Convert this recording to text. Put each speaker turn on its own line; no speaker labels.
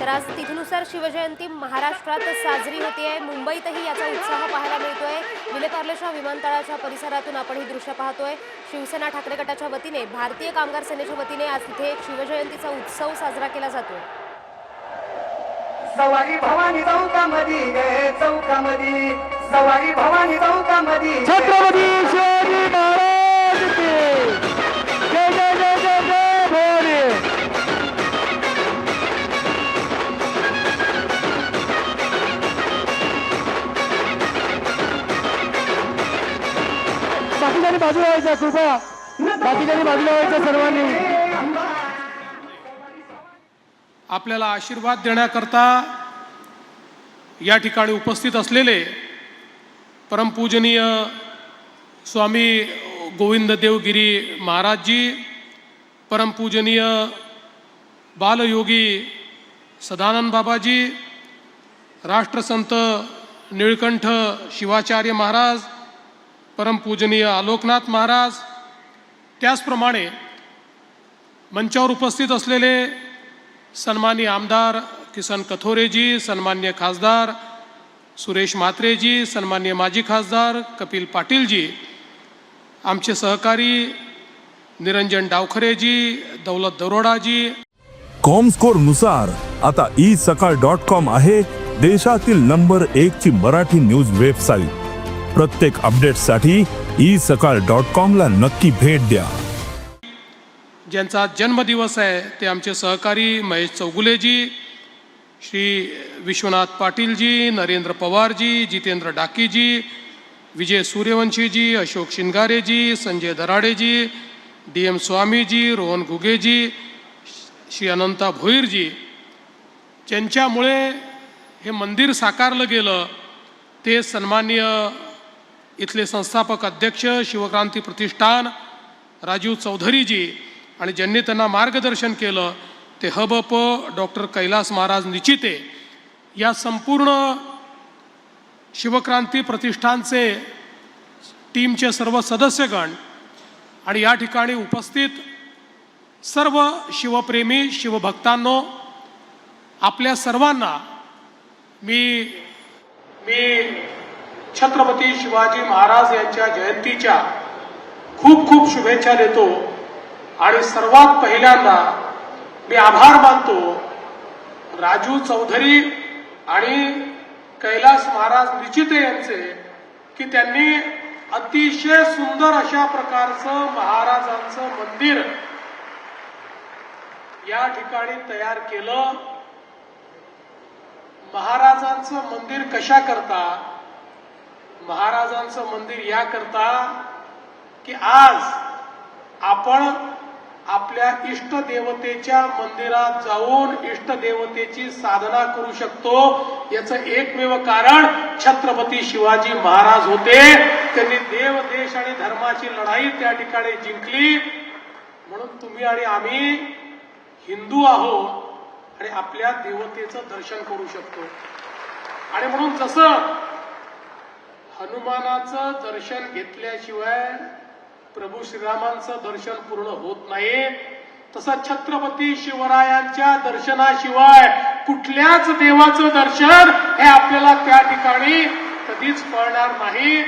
तर आज तिथीनुसार शिवजयंती महाराष्ट्रात साजरी होते आहे. मुंबईतही याचा उत्साह पाहायला मिळतोय. विलेपार्लेच्या विमानतळाच्या परिसरातून आपण ही दृश्य पाहतोय. शिवसेना ठाकरे गटाच्या वतीने भारतीय कामगार सेनेच्या वतीने आज तिथे एक शिवजयंतीचा उत्सव साजरा केला जातोय.
सवारी भवानी चौकामधी गे चौकामधी. सवारी भवानी चौकामधी
छत्रपती बाकीच्यांनी बाजूला व्हायचं कृपया बाकीच्यांनी बाजूला व्हायचं सर्वांनी.
आपल्याला आशीर्वाद देण्याकरता या ठिकाणी उपस्थित असलेले परमपूजनीय स्वामी गोविंद देवगिरी महाराजजी परमपूजनीय बालयोगी सदानंद बाबाजी राष्ट्रसंत निळकंठ शिवाचार्य महाराज परमपूजनीय आलोकनाथ महाराज त्याचप्रमाणे मंचावर उपस्थित असलेले सन्मान्य आमदार किसन कथोरेजी सन्मान्य खासदार सुरेश म्हात्रेजी सन्मान्य माजी खासदार कपिल पाटीलजी आमचे सहकारी निरंजन डावखरेजी दौलत दरोडाजी.
कॉमस्कोरनुसार आता ई सकाळ डॉट कॉम आहे देशातील नंबर एक ची मराठी न्यूज वेबसाईट. प्रत्येक अपडेटसाठी ई सकाळ डॉट कॉमला नक्की भेट द्या.
ज्यांचा जन्मदिवस आहे ते आमचे सहकारी महेश चौगुलेजी श्री विश्वनाथ पाटीलजी नरेंद्र पवारजी जितेंद्र डाकीजी विजय सूर्यवंशीजी अशोक शिंगारेजी संजय दराडेजी डी एम स्वामीजी रोहन घुगेजी श्री अनंता भोईरजी. ज्यांच्यामुळे हे मंदिर साकारलं गेलं ते सन्माननीय इथले संस्थापक अध्यक्ष शिवक्रांती प्रतिष्ठान राजीव चौधरीजी आणि ज्यांनी त्यांना मार्गदर्शन केलं ते हबप डॉक्टर कैलास महाराज निचिते. या संपूर्ण शिवक्रांती प्रतिष्ठानचे टीमचे सर्व सदस्यगण आणि या ठिकाणी उपस्थित सर्व शिवप्रेमी शिवभक्तांनो आपल्या सर्वांना मी मी छत्रपती शिवाजी महाराज यांच्या जयंतीच्या खूप खूप शुभेच्छा देतो. आणि सर्वात पहिल्यांदा मी आभार मानतो राजू चौधरी आणि कैलास महाराज निचिते यांचे की त्यांनी अतिशय सुंदर अशा प्रकारचं महाराजांचं मंदिर या ठिकाणी तयार केलं. महाराजांचं मंदिर कशा करता? महाराजांचं मंदिर या करता की आज आपण आपल्या इष्टदेवतेच्या मंदिरात जाऊन इष्टदेवतेची साधना करू शकतो. याचं एकमेव कारण छत्रपती शिवाजी महाराज होते. त्यांनी देव देश आणि धर्माची लढाई त्या ठिकाणी जिंकली. म्हणून तुम्ही आणि आम्ही हिंदू आहोत आणि आपल्या देवतेचं दर्शन करू शकतो. आणि म्हणून जसं हनुमानाचं दर्शन घेतल्याशिवाय प्रभू श्रीरामांचं दर्शन पूर्ण होत नाही. तसं छत्रपती शिवरायांच्या दर्शनाशिवाय कुठल्याच देवाचं दर्शन हे आपल्याला त्या ठिकाणी कधीच कळणार नाही.